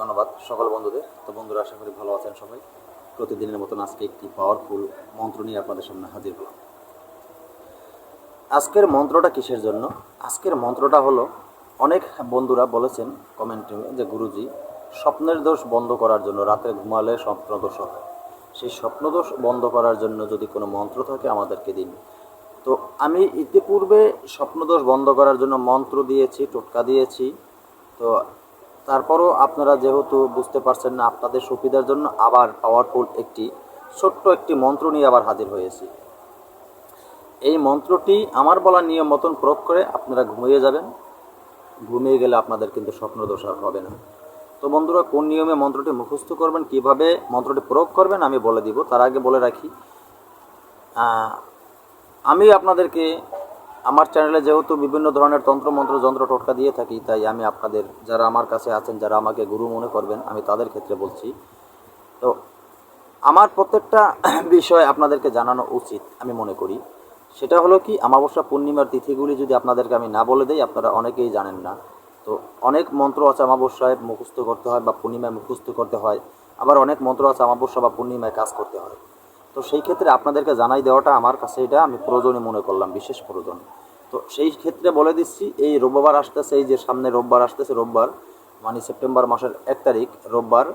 ধন্যবাদ সকল বন্ধুদের। তো বন্ধুরা, আশা করি ভালো আছেন সবাই। প্রতিদিনের মতন আজকে একটি পাওয়ারফুল মন্ত্র নিয়ে আপনাদের সামনে হাজির হলাম। আজকের মন্ত্রটা কিসের জন্য? আজকের মন্ত্রটা হলো, অনেক বন্ধুরা বলেছেন কমেন্টে যে গুরুজি, স্বপ্নের দোষ বন্ধ করার জন্য রাতে ঘুমালে স্বপ্ন দোষ হয় সেই স্বপ্নদোষ বন্ধ করার জন্য যদি কোনো মন্ত্র থাকে আমাদেরকে দিন। তো আমি ইতিপূর্বে স্বপ্নদোষ বন্ধ করার জন্য মন্ত্র দিয়েছি, টোটকা দিয়েছি। তো তারপরও আপনারা যেহেতু বুঝতে পারছেন না আপনাদের সুবিধার জন্য আবার পাওয়ারফুল একটি, ছোট্ট একটি মন্ত্র নিয়ে আবার হাজির হয়েছি। এই মন্ত্রটি আমার বলা নিয়ম মতন প্রয়োগ করে আপনারা ঘুমিয়ে যাবেন। ঘুমিয়ে গেলে আপনাদের কিন্তু স্বপ্নদোষ আর হবে না। তো বন্ধুরা, কোন নিয়মে মন্ত্রটি মুখস্থ করবেন, কীভাবে মন্ত্রটি প্রয়োগ করবেন আমি বলে দিব। তার আগে বলে রাখি আমি আপনাদেরকে আমার চ্যানেলে যেহেতু বিভিন্ন ধরনের তন্ত্র, মন্ত্র, যন্ত্র টোটকা দিয়ে থাকি, তাই আমি আপনাদের, যারা আমার কাছে আছেন, যারা আমাকে গুরু মনে করবেন, আমি তাদের ক্ষেত্রে বলছি। তো, আমার প্রত্যেকটা বিষয় আপনাদেরকে জানানো উচিত, আমি মনে করি। সেটা হলো কি, অমাবস্যা পূর্ণিমার তিথিগুলি যদি আপনাদেরকে আমি না বলে দেই, আপনারা অনেকেই জানেন না। তো, অনেক মন্ত্র আছে অমাবস্যায় মুখস্থ করতে হয় বা পূর্ণিমায় মুখস্থ করতে হয়, আবার অনেক মন্ত্র আছে অমাবস্যা বা পূর্ণিমায় কাজ করতে হয়। তো সেই ক্ষেত্রে আপনাদেরকে জানাই দেওয়াটা আমার কাছে এটা আমি প্রয়োজনীয় মনে করলাম, বিশেষ প্রয়োজন। তো সেই ক্ষেত্রে বলে দিচ্ছি, এই রোববার আসতেছে, এই যে সামনে রোববার আসতেছে, রোববার মানে সেপ্টেম্বর মাসের এক তারিখ, রোববার,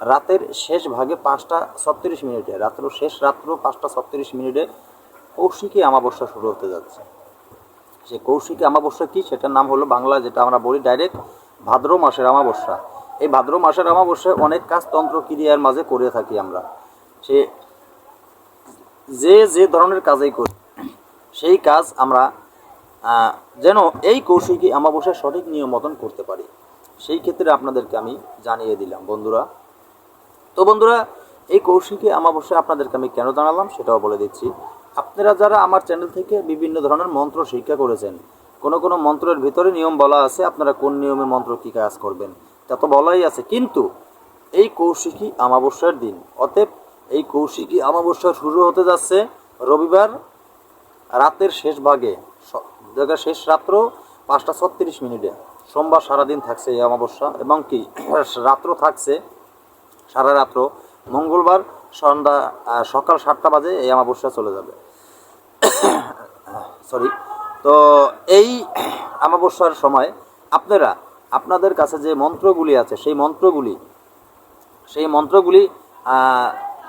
রাতের শেষ ভাগে পাঁচটা ছত্রিশ মিনিটে, রাত্র শেষ রাত্র পাঁচটা ছত্রিশ মিনিটে কৌশিকী অমাবস্যা শুরু হতে যাচ্ছে। সে কৌশিকী অমাবস্যা কি? সেটার নাম হলো বাংলা, যেটা আমরা বলি ডাইরেক্ট ভাদ্র মাসের অমাবস্যা। এই ভাদ্র মাসের অমাবস্যায় অনেক কাজ তন্ত্র ক্রিয়ার মাঝে করে থাকি আমরা। সে যে যে ধরনের কাজই করি, সেই কাজ আমরা যেন এই কৌশিকী অমাবস্যার সঠিক নিয়ম মতন করতে পারি। সেই ক্ষেত্রে আপনাদেরকে আমি জানিয়ে দিলাম, বন্ধুরা। তো বন্ধুরা, এই কৌশিকী অমাবস্যা আপনাদেরকে আমি কেন জানালাম সেটাও বলে দিচ্ছি। আপনারা যারা আমার চ্যানেল থেকে বিভিন্ন ধরনের মন্ত্র শিক্ষা করেছেন, কোনো কোনো মন্ত্রের ভিতরে নিয়ম বলা আছে, আপনারা কোন নিয়মে মন্ত্র কী কাজ করবেন, তা তো বলাই আছে। কিন্তু এই কৌশিকী অমাবস্যার দিন, অতএব এই কৌশিকী অমাবস্যা শুরু হতে যাচ্ছে রবিবার রাতের শেষ ভাগে। শেষ রাত্র পাঁচটা ছত্রিশ মিনিটে। সোমবার সারাদিন থাকছে এই অমাবস্যা এবং কি? রাত্র থাকছে, সারা রাত্র। মঙ্গলবার সন্ধ্যা সকাল সাতটা বাজে এই অমাবস্যা চলে যাবে। সরি তো এই অমাবস্যার সময় আপনারা, আপনাদের কাছে যে মন্ত্রগুলি আছে, সেই মন্ত্রগুলি সেই মন্ত্রগুলি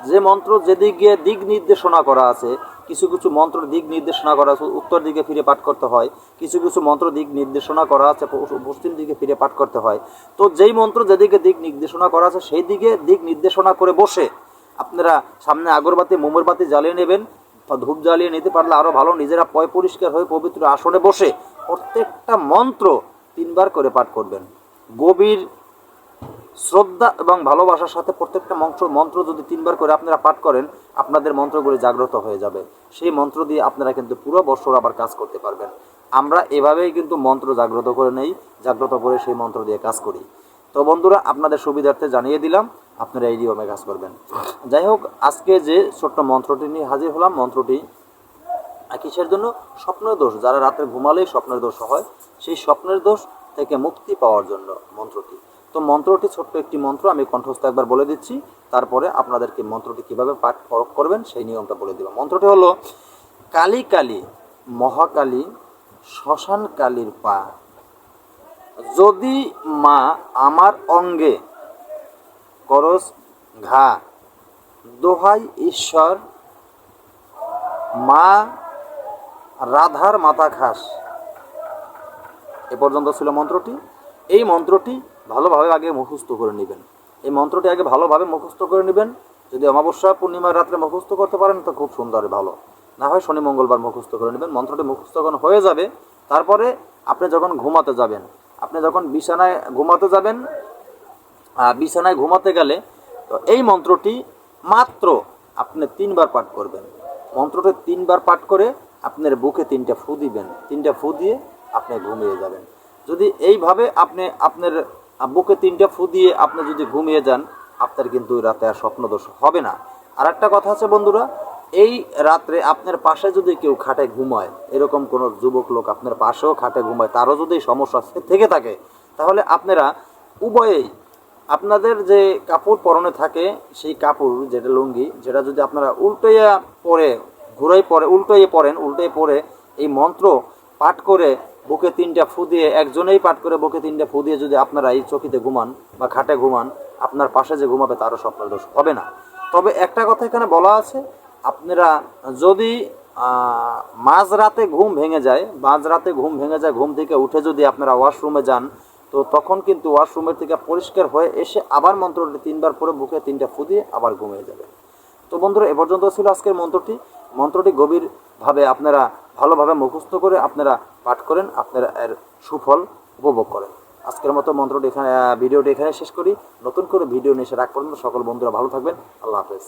যে মন্ত্র যেদিকে দিক নির্দেশনা করা আছে, কিছু কিছু মন্ত্র দিক নির্দেশনা করা আছে, উত্তর দিকে ফিরে পাঠ করতে হয়, কিছু কিছু মন্ত্র দিক নির্দেশনা করা আছে পশ্চিম দিকে ফিরে পাঠ করতে হয়। তো যেই মন্ত্র যেদিকে দিক নির্দেশনা করা আছে, সেই দিকে দিক নির্দেশনা করে বসে আপনারা সামনে আগরবাতি মোমরবাতি জ্বালিয়ে নেবেন ধূপ জ্বালিয়ে নিতে পারলে আরও ভালো। নিজেরা পয় পরিষ্কার হয়ে পবিত্র আসনে বসে প্রত্যেকটা মন্ত্র তিনবার করে পাঠ করবেন। গভীর শ্রদ্ধা এবং ভালোবাসার সাথে প্রত্যেকটা মন্ত্র মন্ত্র যদি তিনবার করে আপনারা পাঠ করেন, আপনাদের মন্ত্রগুলি জাগ্রত হয়ে যাবে। সেই মন্ত্র দিয়ে আপনারা কিন্তু পুরো বছর আবার কাজ করতে পারবেন। আমরা এভাবেই কিন্তু মন্ত্র জাগ্রত করে নেই, জাগ্রত করে সেই মন্ত্র দিয়ে কাজ করি। তো বন্ধুরা, আপনাদের সুবিধার্থে জানিয়ে দিলাম, আপনারা এই নিয়মে কাজ করবেন। যাই হোক, আজকে যে ছোট্ট মন্ত্রটি নিয়ে হাজির হলাম, মন্ত্রটি কিসের জন্য? স্বপ্নের দোষ। যারা রাতে ঘুমালেই স্বপ্নের দোষ হয়, সেই স্বপ্নের দোষ থেকে মুক্তি পাওয়ার জন্য মন্ত্রটি। তো মন্ত্রটি ছোট্ট একটি মন্ত্র, আমি কণ্ঠস্থ একবার বলে দিচ্ছি। তারপরে আপনাদেরকে মন্ত্রটি কীভাবে পাঠ করবেন সেই নিয়মটা বলে দিব। মন্ত্রটি হলো, কালী কালী, মহাকালী, শ্মশান কালীর পা। যদি মা আমার অঙ্গে করস ঘা, দোহাই ঈশ্বর, মা রাধার মাথা খাস এ পর্যন্ত ছিল মন্ত্রটি। এই মন্ত্রটি ভালোভাবে আগে মুখস্থ করে নেবেন। এই মন্ত্রটি আগে ভালোভাবে মুখস্থ করে নেবেন। যদি অমাবস্যা পূর্ণিমার রাত্রে মুখস্থ করতে পারেন, তো খুব সুন্দর, ভালো। না হয় শনি মঙ্গলবার মুখস্থ করে নেবেন। মন্ত্রটি মুখস্থ যখন হয়ে যাবে, তারপরে আপনি যখন ঘুমাতে যাবেন, আপনি যখন বিছানায় ঘুমাতে যাবেন বিছানায় ঘুমাতে গেলে, তো এই মন্ত্রটি মাত্র আপনি তিনবার পাঠ করবেন। মন্ত্রটি তিনবার পাঠ করে আপনার বুকে তিনটা ফু দিবেন। তিনটা ফু দিয়ে আপনি ঘুমিয়ে যাবেন। যদি এইভাবে আপনি আপনার বুকে তিনটা ফু দিয়ে আপনি যদি ঘুমিয়ে যান, আপনার কিন্তু ওই রাতে আর স্বপ্নদোষ হবে না। আর একটা কথা আছে বন্ধুরা, এই রাত্রে আপনার পাশে যদি কেউ খাটে ঘুমায়, এরকম কোনো যুবক লোক আপনার পাশেও খাটে ঘুমায়, তারও যদি সমস্যা থেকে থাকে, তাহলে আপনারা উভয়েই আপনাদের যে কাপড় পরনে থাকে, সেই কাপড়, যেটা লুঙ্গি, যেটা যদি আপনারা উল্টাইয়া পরে, ঘুরাই পরে উল্টোয়ে পড়েন উল্টোয়ে পরে, এই মন্ত্র পাঠ করে বুকে তিনটা ফু দিয়ে একজনেই পাঠ করে বুকে তিনটা ফু দিয়ে যদি আপনারা এই চকিতে ঘুমান বা খাটে ঘুমান, আপনার পাশে যে ঘুমাবে তারও স্বপ্নের দোষ হবে না। তবে একটা কথা এখানে বলা আছে, আপনারা যদি মাঝরাতে ঘুম ভেঙে যায়, মাঝরাতে ঘুম ভেঙে যায়, ঘুম থেকে উঠে যদি আপনারা ওয়াশরুমে যান, তো তখন কিন্তু ওয়াশরুমের থেকে পরিষ্কার হয়ে এসে আবার মন্ত্রটি তিনবার পরে বুকে তিনটা ফু দিয়ে আবার ঘুমিয়ে যাবে। তো বন্ধুরা, এ পর্যন্ত ছিল আজকের মন্ত্রটি। মন্ত্রটি গভীরভাবে আপনারা ভালোভাবে মুখস্থ করে আপনারা পাঠ করেন, আপনারা এর সুফল উপভোগ করেন। আজকের মতো মন্ত্রটি এখানে ভিডিওটি এখানে শেষ করি। নতুন করে ভিডিও নিয়ে এসে রাখ পর্যন্ত সকল বন্ধুরা ভালো থাকবেন। আল্লাহ হাফেজ।